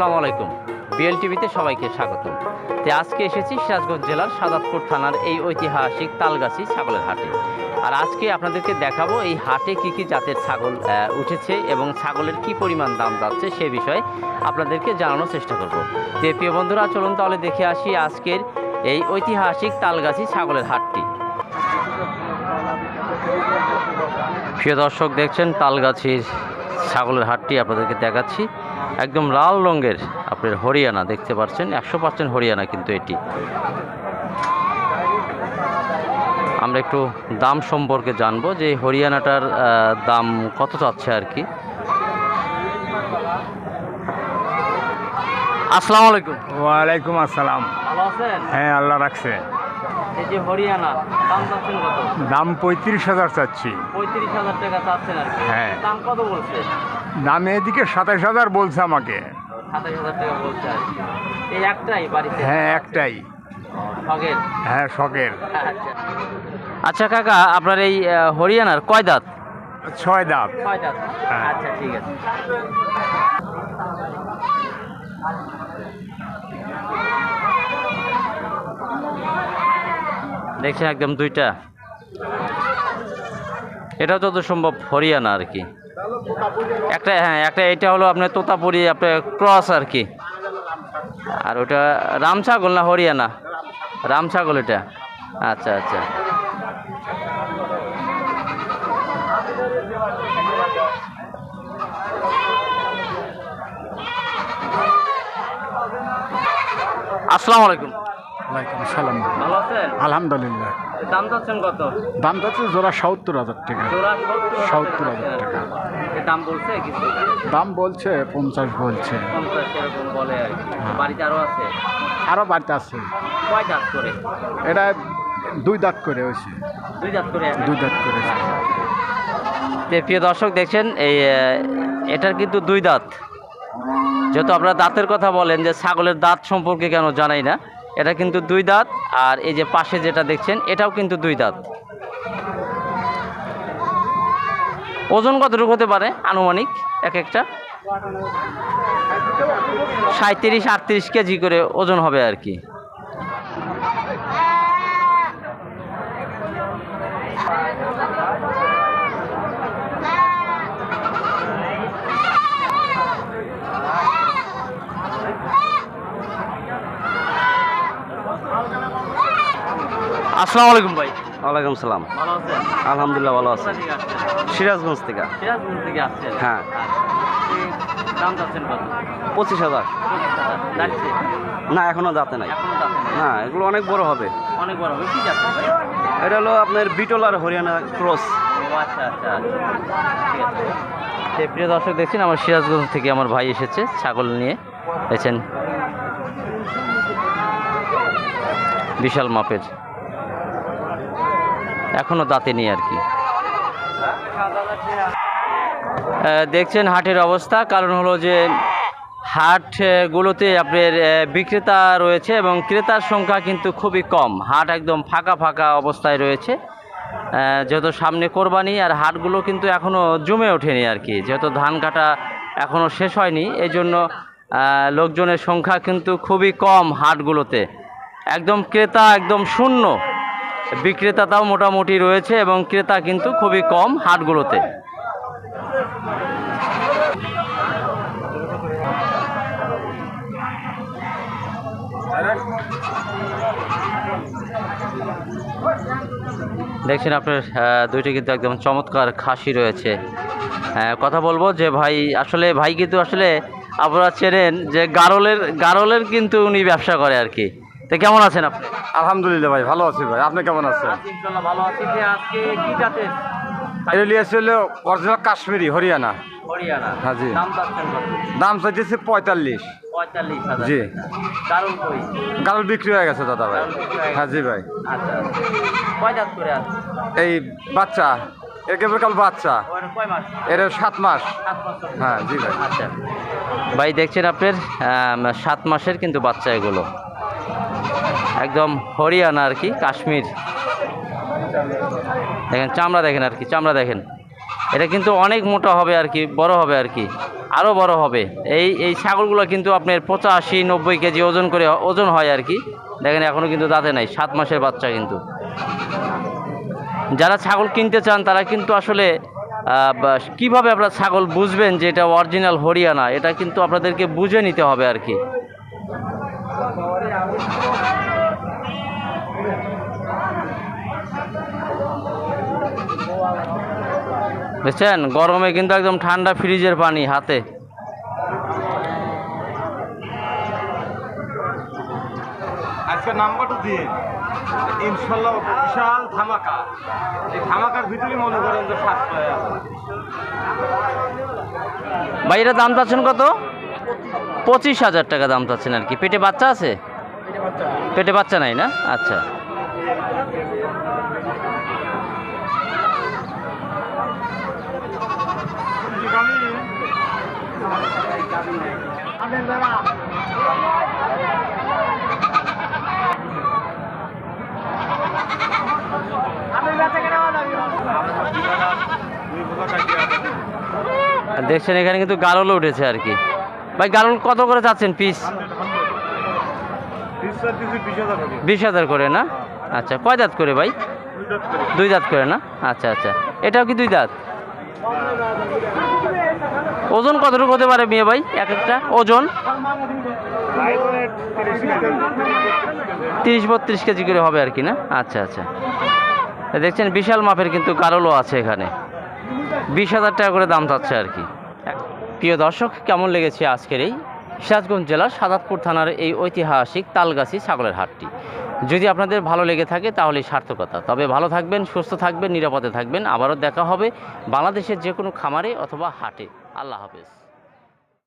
আসসালামু আলাইকুম। বিএল টিভিতে সবাইকে স্বাগত তো আজকে এসেছি সিরাজগঞ্জ জেলার সাদাতপুর থানার এই ঐতিহাসিক তালগাছি ছাগলের হাটে। আর আজকে আপনাদেরকে দেখাবো এই হাটে কি কি জাতের ছাগল উঠেছে এবং ছাগলের কি পরিমাণ দাম যাচ্ছে সে বিষয়ে আপনাদেরকে জানানোর চেষ্টা করব। তো প্রিয় বন্ধুরা, চলুন তাহলে দেখে আসি আজকের এই ঐতিহাসিক তালগাছি ছাগলের হাটটি। প্রিয় দর্শক, দেখছেন তালগাছির ছাগলের হাটটি, আপনাদেরকে দেখাচ্ছি। একদম লাল রঙের আপনার হরিয়ানা দেখতে পাচ্ছেন একশো পার্সেন্ট হরিয়ানা কিন্তু এটি। আমরা একটু দাম সম্পর্কে জানব যে হরিয়ানাটার দাম কত চাচ্ছে আর কি। আসসালামু আলাইকুম। ওয়ালাইকুম আসসালাম। ভালো আছেন? হ্যাঁ আল্লাহ রাখছে। এই যে হরিয়ানা দাম চাচ্ছেন কত? দাম পঁয়ত্রিশ হাজার চাচ্ছি। পঁয়ত্রিশ হাজার টাকা চাচ্ছেন আর কি। হ্যাঁ। দাম কত বলছে? দাম এদিকে সাতাশ হাজার বলছে আমাকে। সাতাশ হাজার টাকা বলছে আর কি। এই একটাই বাড়িতে? হ্যাঁ একটাই। শখের? হ্যাঁ শখের। আচ্ছা। আচ্ছা কাকা আপনার এই হরিয়ানার কয় দাঁত? ছয় দাম কয় দাঁত। হ্যাঁ। আচ্ছা ঠিক আছে। দেখছেন একদম দুইটা। এটাও যত সম্ভব হরিয়ানা আর কি। একটা হ্যাঁ একটা এটা হলো আপনার তোতাপুরি, আপনার ক্রস আর কি। আর ওটা রাম ছাগল না হরিয়ানা? রাম ছাগল এটা। আচ্ছা আচ্ছা। আসসালামু আলাইকুম। ওয়ালাইকুম সালাম ভালো আছেন? আলহামদুলিল্লাহ। দাম কত? দাম যাচ্ছে জোড়া সত্তর হাজার টাকা। জোড়া সত্তর হাজার টাকা। দাম বলছে কিছু দাম বলছে পঞ্চাশ বলছে। পঞ্চাশ এরকম বলে আর কি। বাড়িতে আরও আছে? আরও বাড়িতে আছে। কয় দাঁত করে? এটা দুই দাঁত করে হয়েছে। দুই দাঁত করে দুই দাঁত করেছে যে প্রিয় দর্শক দেখছেন এই এটার কিন্তু দুই দাঁত। যেহেতু আপনারা দাঁতের কথা বলেন যে ছাগলের দাঁত সম্পর্কে কেন জানাই না। এটা কিন্তু দুই দাঁত, আর এই যে পাশে যেটা দেখছেন, এটাও কিন্তু দুই দাঁত। ওজন কতটুকু হতে পারে আনুমানিক, এক একটা? সাঁত্রিশ আটত্রিশ কেজি করে ওজন হবে আর কি। আসসালামু আলাইকুম ভাই। ওয়ালাইকুম সালাম। ভালো আছেন? আলহামদুলিল্লাহ ভালো আছে। আসছেন? সিরাজগঞ্জ থেকে। সিরাজগঞ্জ থেকে আসছেন? হ্যাঁ। আচ্ছা। দাম চাচ্ছেন কত? পঁচিশ হাজার। না এখনও যাতে নাই। না। এগুলো অনেক বড় হবে। অনেক বড় হবে। কি যাচ্ছে ভাই? এটা হলো আপনার বিটল আর হরিয়ানা ক্রস। ও আচ্ছা আচ্ছা আচ্ছা। ঠিক প্রিয় দর্শক দেখছেন আমার সিরাজগঞ্জ থেকে আমার ভাই এসেছে ছাগল নিয়ে। দেখছেন? বিশাল মাপের। এখনও দাঁতে নেই আর কি। দেখছেন হাটের অবস্থা, কারণ হলো যে হাটগুলোতে আপনার বিক্রেতা রয়েছে এবং ক্রেতার সংখ্যা কিন্তু খুবই কম। হাট একদম ফাঁকা ফাঁকা অবস্থায় রয়েছে। যেহেতু সামনে কোরবানি আর হাটগুলো কিন্তু এখনও জমে ওঠেনি আর কি। যেহেতু ধান কাটা এখনও শেষ হয়নি এই জন্য লোকজনের সংখ্যা কিন্তু খুবই কম হাটগুলোতে। একদম ক্রেতা একদম শূন্য। বিক্রেতাটাও মোটামুটি রয়েছে এবং ক্রেতা কিন্তু খুবই কম হাটগুলোতে। দেখছেন আপনার দুইটি কিন্তু একদম চমৎকার খাসি রয়েছে। কথা বলব যে ভাই, আসলে ভাই কিন্তু আসলে আপনারা চেনেন যে গারলের গারলের কিন্তু উনি ব্যবসা করে আর কি। তো কেমন আছেন আপনি? আলহামদুলিল্লাহ ভাই ভালো আছি ভাই। আপনি কেমন আছেন? ভালো আছি। যে আজকে কি জাতের? এটা নিয়ে অরিজিনাল কাশ্মীরি হরিয়ানা। হরিয়ানা। হ্যাঁ, জি। দাম চাইতেছে পঁয়তাল্লিশ। জি। গাল বিক্রি হয়ে গেছে দাদা ভাই। হ্যাঁ জি ভাই। আচ্ছা কয় দাঁত করে আছে? এই বাচ্চা। এর কাল বাচ্চা। ওর এর সাত মাস। হ্যাঁ জি ভাই। আচ্ছা। ভাই দেখছেন আপনার সাত মাসের কিন্তু বাচ্চা এগুলো। একদম হরিয়ানা আর কি, কাশ্মীর। দেখেন, চামড়া দেখেন আর কি, চামড়া দেখেন। এটা কিন্তু অনেক মোটা হবে আর কি, বড় হবে আর কি আরও বড় হবে। এই এই ছাগলগুলো কিন্তু আপনার পঁচাশি, নব্বই কেজি ওজন করে ওজন হয় আর কি। দেখেন এখনও কিন্তু দাঁতে নাই, সাত মাসের বাচ্চা কিন্তু। যারা ছাগল কিনতে চান, তারা কিন্তু আসলে কীভাবে আপনারা ছাগল বুঝবেন যে এটা অরিজিনাল হরিয়ানা, এটা কিন্তু আপনাদেরকে বুঝে নিতে হবে আর কি। বুঝছেন গরমে কিন্তু একদম ঠান্ডা ফ্রিজের পানি হাতে। আজকে নাম্বারটা দিয়ে ইনশাল্লাহ বিশাল ধামাকা। এই ধামাকার ভিতরে মনে করেন যে সাতশো ভাই এটা দাম চাচ্ছেন কত? পঁচিশ হাজার টাকা দাম চাচ্ছেন আর কি। পেটে বাচ্চা আছে? পেটে বাচ্চা নাই না? আচ্ছা। দেখছেন এখানে কিন্তু গারলও উঠেছে আর কি। ভাই গারল কত করে চাচ্ছেন পিস বিশ হাজার করে। না? আচ্ছা কয় দাঁত করে ভাই? দুই দাঁত করে না? আচ্ছা আচ্ছা। এটাও কি দুই দাঁত? ওজন কতটুকু হতে পারে মেয়ে ভাই? এক একটা ওজন? তিরিশ বত্রিশ কেজি করে হবে আর কি না? আচ্ছা আচ্ছা। দেখছেন বিশাল মাপের কিন্তু গারলও আছে এখানে। বিশ হাজার টাকা করে দাম চাচ্ছে আর কি। প্রিয় দর্শক, কেমন লেগেছে আজকের এই সিরাজগঞ্জ জেলার সাদাতপুর থানার এই ঐতিহাসিক তালগাছি ছাগলের হাটটি? যদি আপনাদের ভালো লেগে থাকে তাহলে সার্থকতা। তবে ভালো থাকবেন, সুস্থ থাকবেন, নিরাপদে থাকবেন। আবারও দেখা হবে বাংলাদেশের যে কোনো খামারে অথবা হাটে। আল্লাহ হাফেজ।